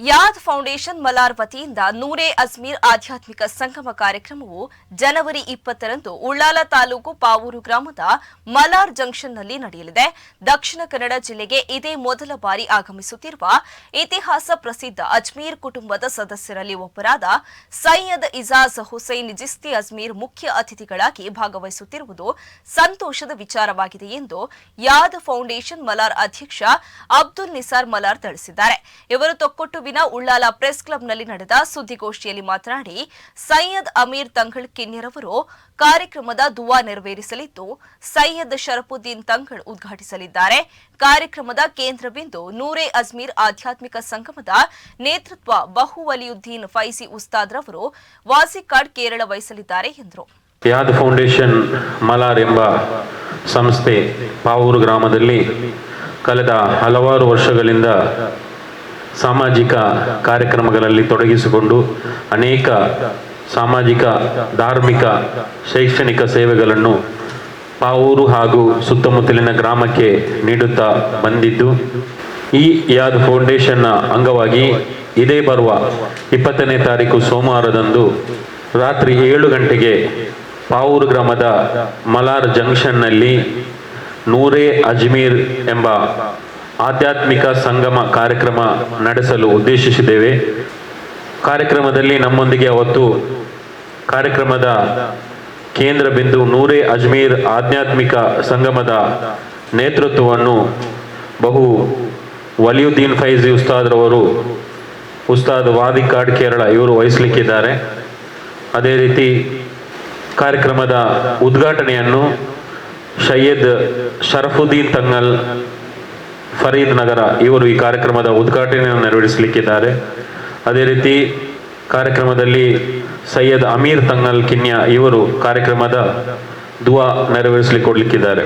ಯಾದ್ foundation Malar ವತಿಯಿಂದ ನೂರೇ ಅಜ್ಮೀರ್ ಆಧ್ಯಾತ್ಮಿಕ ಸಂಗಮ ಕಾರ್ಯಕ್ರಮವು ಜನವರಿ ಇಪ್ಪತ್ತರಂದು ಉಳ್ಳಾಲ ತಾಲೂಕು ಪಾವೂರು ಗ್ರಾಮದ ಮಲಾರ್ ಜಂಕ್ಷನ್ನಲ್ಲಿ ನಡೆಯಲಿದೆ. ದಕ್ಷಿಣ ಕನ್ನಡ ಜಿಲ್ಲೆಗೆ ಇದೇ ಮೊದಲ ಬಾರಿ ಆಗಮಿಸುತ್ತಿರುವ ಇತಿಹಾಸ ಪ್ರಸಿದ್ಧ ಅಜ್ಮೀರ್ ಕುಟುಂಬದ ಸದಸ್ಯರಲ್ಲಿ ಒಬ್ಬರಾದ ಸೈಯದ್ ಇಜಾಜ್ ಹುಸೈನ್ ಜಿಸ್ತಿ ಅಜ್ಮೀರ್ ಮುಖ್ಯ ಅತಿಥಿಗಳಾಗಿ ಭಾಗವಹಿಸುತ್ತಿರುವುದು ಸಂತೋಷದ ವಿಚಾರವಾಗಿದೆ ಎಂದು ಯಾದ್ ಫೌಂಡೇಶನ್ ಮಲಾರ್ ಅಧ್ಯಕ್ಷ ಅಬ್ದುಲ್ ನಿಸಾರ್ ಮಲಾರ್ ತಿಳಿಸಿದ್ದಾರೆ. ಇವರು ತೊಕ್ಕೊಟ್ಟುವಿನ ಉಳ್ಳಾಲ ಪ್ರೆಸ್ ಕ್ಲಬ್ನಲ್ಲಿ ನಡೆದ ಸುದ್ದಿಗೋಷ್ಠಿಯಲ್ಲಿ ಮಾತನಾಡಿ, ಸೈಯದ್ ಅಮೀರ್ ತಂಗಳ್ ಕಿನ್ಯರವರು ಕಾರ್ಯಕ್ರಮದ ದುವಾ ನೆರವೇರಿಸಲಿದ್ದು, ಸೈಯದ್ ಶರಫುದ್ದೀನ್ ತಂಗಳ್ ಉದ್ಘಾಟಿಸಲಿದ್ದಾರೆ. ಕಾರ್ಯಕ್ರಮದ ಕೇಂದ್ರ ಬಿಂದು ನೂರೇ ಅಜ್ಮೀರ್ ಆಧ್ಯಾತ್ಮಿಕ ಸಂಗಮದ ನೇತೃತ್ವ ಬಹು ವಲಿಯುದ್ದೀನ್ ಫೈಸಿ ಉಸ್ತಾದ್ರವರು ವಾಸಿಕಾಡ್ ಕೇರಳ ವಹಿಸಲಿದ್ದಾರೆ ಎಂದರು. ಫೌಂಡೇಶನ್ ಮಲಾರ್ ಸಂಸ್ಥೆ ಪಾವೂರು ಗ್ರಾಮದಲ್ಲಿ ಕಳೆದ ಹಲವಾರು ವರ್ಷಗಳಿಂದ ಸಾಮಾಜಿಕ ಕಾರ್ಯಕ್ರಮಗಳಲ್ಲಿ ತೊಡಗಿಸಿಕೊಂಡು ಅನೇಕ ಸಾಮಾಜಿಕ, ಧಾರ್ಮಿಕ, ಶೈಕ್ಷಣಿಕ ಸೇವೆಗಳನ್ನು ಪಾವೂರು ಹಾಗೂ ಸುತ್ತಮುತ್ತಲಿನ ಗ್ರಾಮಕ್ಕೆ ನೀಡುತ್ತಾ ಬಂದಿದ್ದು, ಈ ಯಾದ್ ಫೌಂಡೇಶನ್ನ ಅಂಗವಾಗಿ ಇದೇ ಬರುವ ಇಪ್ಪತ್ತನೇ ತಾರೀಕು ಸೋಮವಾರದಂದು ರಾತ್ರಿ ಏಳು ಗಂಟೆಗೆ ಪಾವೂರು ಗ್ರಾಮದ ಮಲಾರ್ ಜಂಕ್ಷನ್ನಲ್ಲಿ ನೂರೇ ಅಜ್ಮೀರ್ ಎಂಬ ಆಧ್ಯಾತ್ಮಿಕ ಸಂಗಮ ಕಾರ್ಯಕ್ರಮ ನಡೆಸಲು ಉದ್ದೇಶಿಸಿದ್ದೇವೆ. ಕಾರ್ಯಕ್ರಮದಲ್ಲಿ ನಮ್ಮೊಂದಿಗೆ ಅವತ್ತು ಕಾರ್ಯಕ್ರಮದ ಕೇಂದ್ರ ಬಿಂದು ನೂರೇ ಅಜ್ಮೀರ್ ಆಧ್ಯಾತ್ಮಿಕ ಸಂಗಮದ ನೇತೃತ್ವವನ್ನು ಬಹು ವಲಿಯುದ್ದೀನ್ ಫೈಜಿ ಉಸ್ತಾದ್ರವರು ಉಸ್ತಾದ್ ವಾದಿಕಾಡ್ ಕೇರಳ ಇವರು ವಹಿಸಲಿಕ್ಕಿದ್ದಾರೆ. ಅದೇ ರೀತಿ ಕಾರ್ಯಕ್ರಮದ ಉದ್ಘಾಟನೆಯನ್ನು ಸೈಯದ್ ಶರಫುದ್ದೀನ್ ತಂಗಲ್ ಫರೀದ್ ನಗರ, ಇವರು ಈ ಕಾರ್ಯಕ್ರಮದ ಉದ್ಘಾಟನೆಯನ್ನು ನೆರವೇರಿಸಲಿಕ್ಕಿದ್ದಾರೆ. ಅದೇ ರೀತಿ ಕಾರ್ಯಕ್ರಮದಲ್ಲಿ ಸೈಯದ್ ಅಮೀರ್ ತಂಗಲ್ ಕಿನ್ಯಾ ಇವರು ಕಾರ್ಯಕ್ರಮದ ದುವಾ ನೆರವೇರಿಸಲಿಕ್ಕೆ ಕೊಡ್ಲಿಕ್ಕಿದ್ದಾರೆ